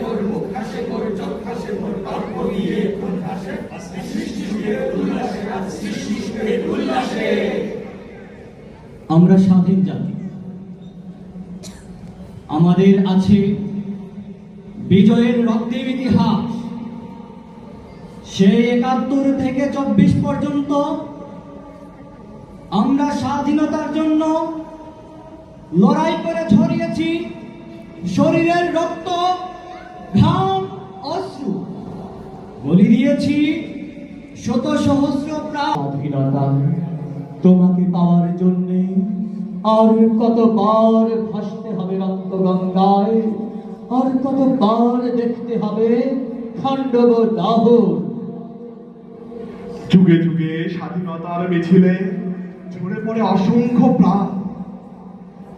মোর মুখ হাসে মোর চোখ হাসে মোর দিয়ে কোন হাসে। সৃষ্টি উল্লাসে সৃষ্টি উল্লাসে আমরা স্বাধীন জাতি। আমাদের আছে বিজয়ের রক্তের ইতিহাস। সেই একাত্তর থেকে চব্বিশ পর্যন্ত আমরা স্বাধীনতার জন্য লড়াই করে ছড়িয়েছি। শরীরের রক্ত, ঘাম, অশ্রু। বলি দিয়েছি শত সহস্র স্বাধীনতা তোমাকে পাওয়ার জন্য আর কতবার ভাসতে হবে রক্ত গঙ্গায় আর কতবার দেখতে হবে খান্ডব দাহর। যুগে যুগে স্বাধীনতার মিছিলে ঝরে পড়ে অসংখ্য প্রাণ।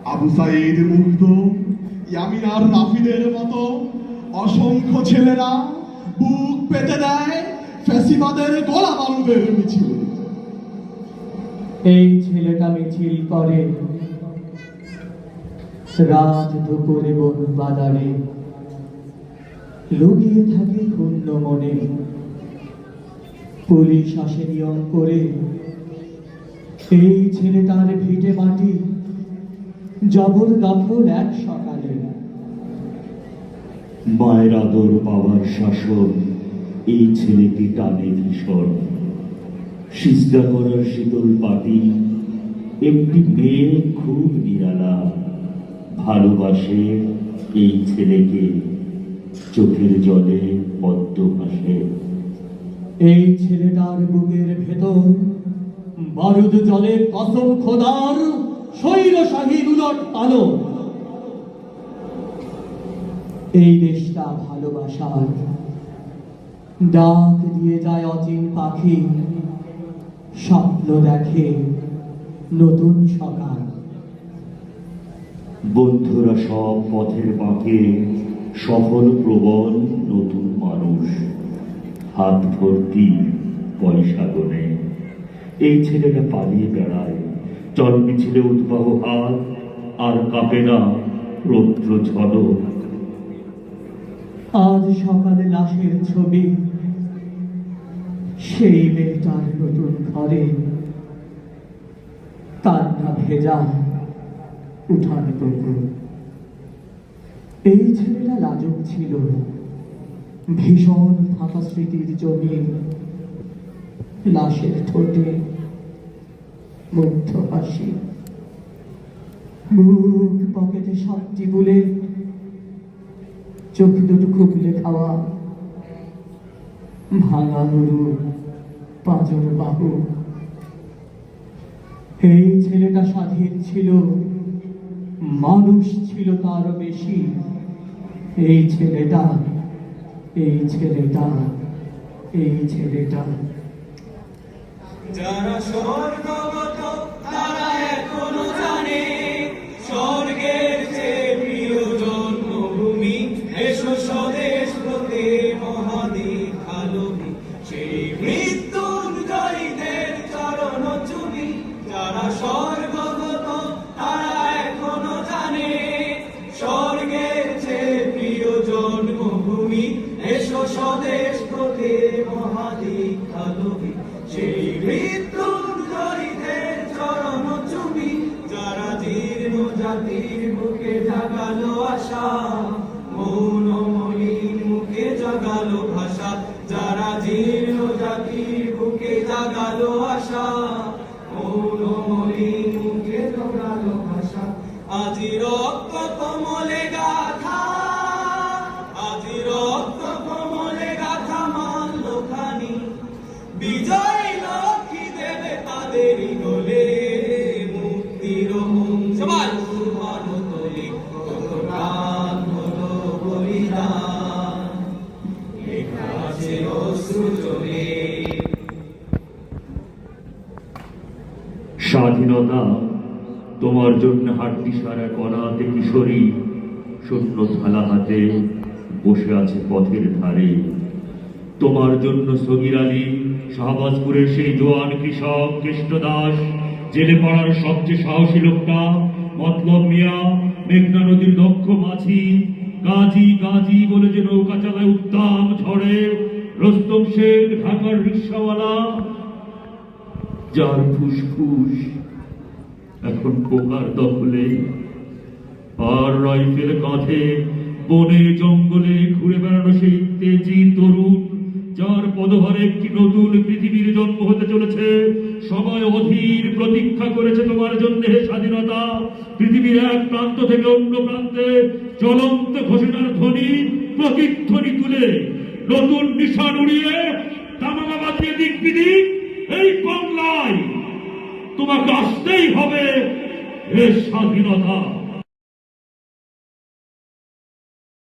আবু সাইদ মুগ্ধ ইয়ামিন আর রাফিদের মতো অসংখ্য ছেলেরা বুক পেতে দেয় ফ্যাসিবাদের গোলা বারুদের মিছিলে। এই ছেলেটা মিছিল করে রাত দুপুরে বন বাজারে লুকিয়ে থাকে ক্ষুণ্ণ মনে পুলিশ আসে নিয়ম করে। এই ছেলে ছেলেটার ভিটে মাটি জবর দখল এক সকালে মায়ের আদর বাবার শাসন, এই ছেলেটি টানে ভীষণ। সিজদা করার শীতল পাটি, একটি মেয়ে খুব নিরালা। ভালোবাসে এই ছেলেকে, চোখের জলে পদ্ম ভাসে। এই ছেলেটার বুকের ভেতর বারুদ জলের কসম খোদার শৈল শাহী উলট আলো এই দেশটা ভালোবাসার ডাক দিয়ে যায় অচিন পাখি। স্বপ্ন দেখে নতুন সকাল। বন্ধুরা সব পথের বাঁকে সফল, প্রবল, নতুন মানুষ। হাত ভর্তি পয়সা গনে। এই ছেলেটা পালিয়ে বেড়ায়। চল মিছিলে উদ্বাহ হাত, আর কাঁপে না রৌদ্র ঝলক। আজ সকালে লাশের ছবি। সেই মেয়েটার নতুন ঘরে। কান্না ভেজা উঠান এই ছেলেটা লাজক ছিল। ভীষণ ফাঁকা স্মৃতির জমি। লাশের ঠোঁটে মুগ্ধ হাসি। মুখ পকেটে সাতটি বুলে চোখ দুটো খুবলে খাওয়া। ভাঙা গরু পাঁচর বাহু। এই ছেলেটা স্বাধীন ছিল, মানুষ ছিল তারও বেশি। এই ছেলেটা এই ছেলেটা এই ছেলেটা। যারা তারা স্বদেশ হতে মহাদেব আলোকে সেই মৃত্যুঞ্জয়ীদের চরণ চুমি যারা জীর্ণ জাতির বুকে জাগালো আশা, মৌন মলিন মুখে জাগালো ভাষা, যারা জীর্ণ জাতির বুকে জাগালো আশা, মৌন মলিন মুখে জাগালো ভাষা। আজি রক্ত কমলে গাথা স্বাধীনতা, তোমার জন্য হাড্ডি সারা কণাতে কিশোরী শূন্য থালা হাতে বসে আছে পথের ধারে। তোমার জন্য সগির আলী, শাহবাজপুরের সেই জোয়ান কৃষক কৃষ্ণ দাস, জেলে পড়ার সবচেয়ে সাহসী লোকটা, মতলব মিয়া, মেঘনা নদীর দক্ষ মাঝি, গাজী গাজী বলে যে নৌকা চালায় উত্তাম ঝড়ে, রস্তম শেখ, ঢাকার রিক্সাওয়ালা যার ফুসফুস এখন পোকার দখলে। আর রাইফেল কাঁধে বনে জঙ্গলে ঘুরে বেড়ানো সেই তেজি তরুণ, যার পদভারে একটি নতুন পৃথিবীর জন্ম হতে চলেছে। সবাই অধীর প্রতীক্ষা করেছে তোমার জন্য স্বাধীনতা। পৃথিবীর এক প্রান্ত থেকে অন্য প্রান্তে জ্বলন্ত ঘোষণার ধ্বনি প্রতিধ্বনি তুলে নতুন নিশান উড়িয়ে তামামা দিক বিদিক তোমাকে আসতেই হবে এ স্বাধীনতা।